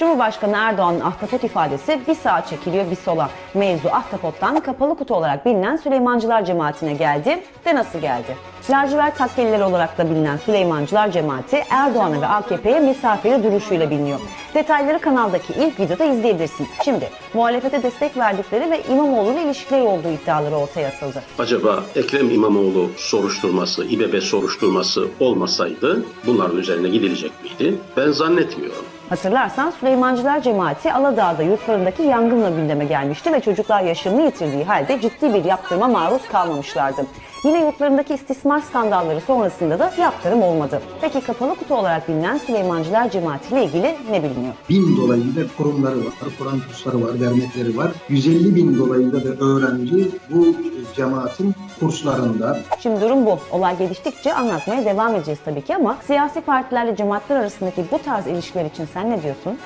Cumhurbaşkanı Erdoğan'ın ahtapot ifadesi bir sağa çekiliyor bir sola. Mevzu ahtapottan kapalı kutu olarak bilinen Süleymancılar cemaatine geldi ve nasıl geldi? Lacivert takkeliler olarak da bilinen Süleymancılar cemaati Erdoğan'a ve AKP'ye mesafeli duruşuyla biliniyor. Detayları kanaldaki ilk videoda izleyebilirsin. Şimdi muhalefete destek verdikleri ve İmamoğlu ile ilişkileri olduğu iddiaları ortaya atıldı. Acaba Ekrem İmamoğlu soruşturması, İBB soruşturması olmasaydı bunların üzerine gidilecek miydi? Ben zannetmiyorum. Hatırlarsan Süleymancılar cemaati Aladağ'da yurtlarındaki yangınla gündeme gelmişti ve çocuklar yaşamını yitirdiği halde ciddi bir yaptırıma maruz kalmamışlardı. Yine yurtlarındaki istismar skandalları sonrasında da yaptırım olmadı. Peki kapalı kutu olarak bilinen Süleymancılar cemaati ile ilgili ne biliniyor? bin dolayında kurumları var, Kur'an kursları var, dernekleri var. 150 bin dolayında da öğrenci bu cemaatin kurslarında. Şimdi durum bu. Olay geliştikçe anlatmaya devam edeceğiz tabii ki ama siyasi partilerle cemaatler arasındaki bu tarz ilişkiler için sen ne diyorsun?